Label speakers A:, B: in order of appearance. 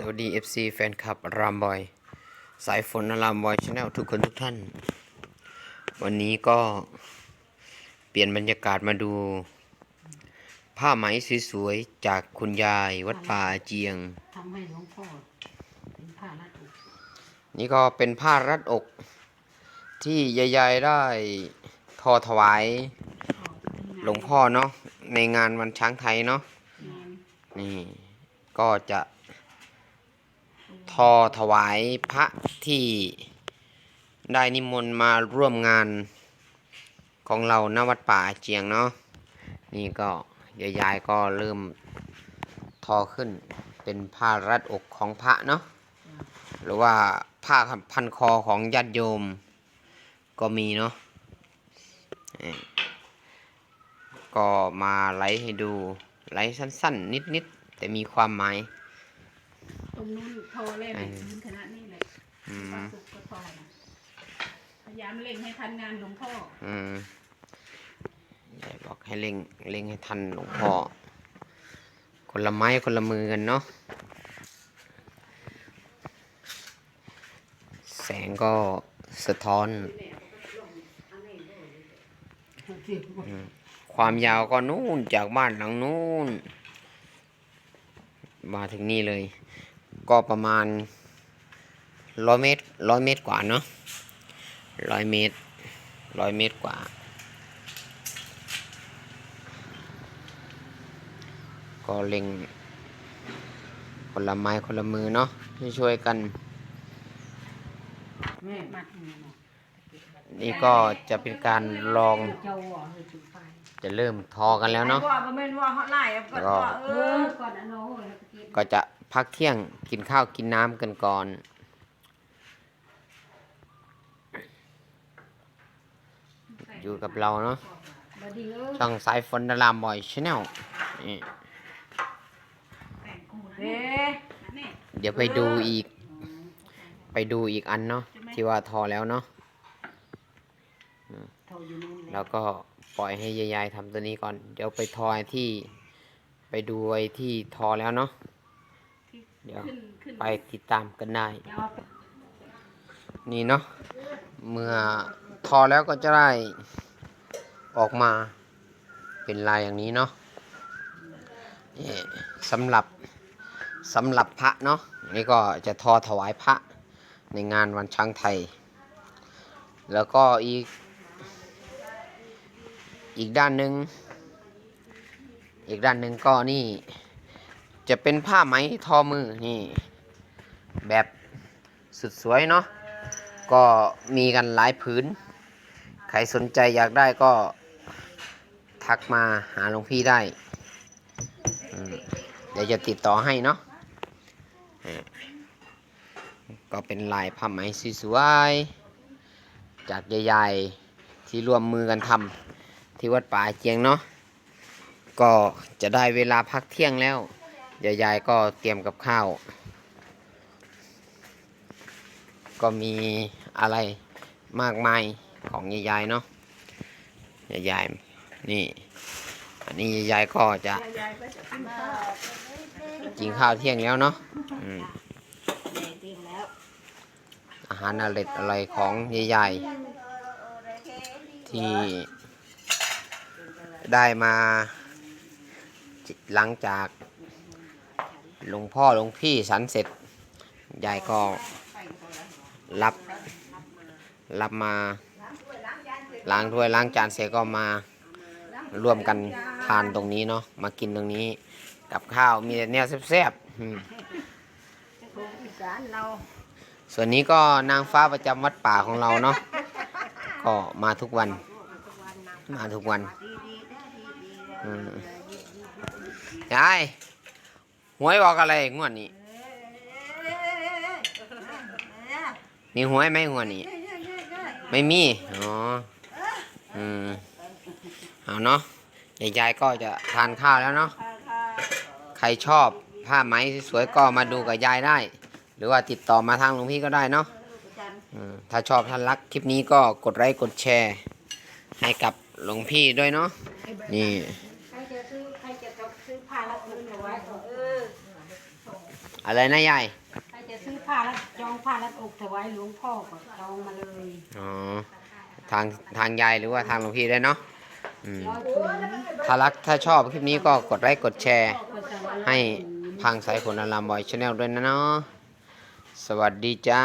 A: สวัสดี FC แฟนคลับรามบอย สายฝนรามบอยชาแนลทุกคนทุกท่าน วันนี้ก็เปลี่ยนบรรยากาศมาดู ผ้าไหมสวยๆ จากคุณยายวัดป่าเจียง
B: ทำให้หลวงพ่อเป็นผ้ารัดอก
A: นี่ก็เป็นผ้ารัดอก ที่ยายๆได้ทอถวายหลวงพ่อเนาะในงานวันช้างไทยเนาะนี่ก็จะ ทอถวายพระที่ได้นิมนต์มาร่วมงานของเราณวัดป่าเจียงเนาะนี่ก็ยายๆก็เริ่มทอขึ้นเป็นผ้ารัดอกของพระเนาะหรือว่าผ้าพันคอของญาติโยมก็มีเนาะเอ่ก็มาไลฟ์ให้ดูไลฟ์สั้นๆ นิดๆ แต่มีความหมาย
B: นู้นโทรเล่น
A: อืม
B: พื้นคณะนี่เลย
A: อื
B: ปามสุกก็โทรนะพยายามเล่งให้ทันงานหลวงพ่อ
A: อืมยายบอกให้เร่งเร่งให้ทันหลวงพ่อ คนละไม้คนละมือกันเนาะ แสงก็สะท้อน ความยาวก็นู่นจากบ้านหลังนู่น มาถึงนี่เลย ก็ประมาณร้อยเมตรร้อยเมตรกว่าเนาะร้อยเมตรร้อยเมตรกว่า ก็เล็งคนละไม้คนละมือเนาะช่วยๆกัน
B: แม่มัดมือเนาะ
A: นี่ก็จะเป็นการลอง
B: เจ้าหัวเลยจุดไฟ
A: จะเริ่มทอกันแล้วเนาะ
C: ว่าบ่แม่นว่าเขาไล่เอาก็ว่าเอ
B: เอ
C: อ
B: อก่อนอันโน้นแล้วก็กิน
A: ก็จะ พักเที่ยงกินข้าวกินน้ำกันก่อน อยู่กับเราเนาะ
B: บดดีเออ
A: ช่องสายฝนดารามบอยชาแนลนี่
C: เด้
A: เดี๋ยวไปดูอีก ไปดูอีกอันเนาะที่ว่าทอแล้วเนาะ
B: โทรอยู่นู่นเลย
A: แล้วก็ปล่อยให้ยายๆทำตัวนี้ก่อน เดี๋ยวไปทอไอ้ที่ไปดูไอ้ที่ทอแล้วเนาะ เดี๋ยว
B: ขึ้นขึ้น
A: ไปติดตามกันได้
B: เดี๋ยวเอาไป
A: นี่เนาะ เมื่อทอแล้วก็จะได้ออกมาเป็นลายอย่างนี้เนาะนี่สำหรับสำหรับพระเนาะนี่ก็จะทอถวายพระในงานวันช้างไทย แล้วก็อีก อีกด้านหนึ่งอีกด้านหนึ่งก็นี่ จะเป็นผ้าไหมทอมือนี่ แบบสุดสวยเนาะก็มีกันหลายผืน ใครสนใจอยากได้ก็ทักมาหาหลวงพี่ได้เดี๋ยวจะติดต่อให้เนาะก็เป็นลายผ้าไหมสวยๆจากใหญ่ๆที่ร่วมมือกันทำที่วัดป่าเจียงเนาะก็จะได้เวลาพักเที่ยงแล้ว ยายๆก็เตรียมกับข้าว ก็มีอะไรมากมายของยายๆเนาะยายๆนี่ อันนี้ยายๆก็จะ
C: ยายก็จะกินข้าว
A: เที่ยงแล้วเนาะอืมอาหารอร่อยอร่อยของยายๆที่ได้มาหลังจาก หลวงพ่อหลวงพี่สันเสร็จยายก็รับรับมาล้างถ้วยล้างจานเสร็จก็มาร่วมกันทานตรงนี้เนาะมากินตรงนี้ กับข้าวมีแต่แนวแซ่บๆอืม
C: ถูกอีสานเรา
A: ส่วนนี้ก็นางฟ้าประจำวัดป่าของเราเนาะก็มาทุกวัน มาทุกวันยาย หวยบอกอะไรงวดนี้ มีหวยไหมงวดนี้ ไม่มี อ๋อ อืม เอาเนาะยายๆก็จะทานข้าวแล้วเนาะ ใครชอบผ้าไหมสวยๆก็มาดูกับยายได้ หรือว่าติดต่อมาทางหลวงพี่ก็ได้เนาะถ้าชอบท่านรักคลิปนี้ก็กดไลค์กดแชร์ ให้กับหลวงพี่ด้วยเนาะนี่
B: ใครจะซื้ อใครจะซื้อผ้ารัดอกเอาไว้
C: เออ
A: อะไรนะยาย
B: ใครจะซื้อผ้ารัดจองผ้ารัดอกถวายหลวงพ่อก็จองมาเลย
A: อ๋อทางทางยายหรือว่าทางหลวงพี่ได้เนาะอืม
B: ร้อยผืน
A: ถ้ารักถ้าชอบคลิปนี้ก็กดไลค์กดแชร์
B: ก็สั่งมาร้อย
A: ให้
B: ผืน
A: พังสายฝนอารามบอยชาแนลด้วยนะเนาะสวัสดีจ้า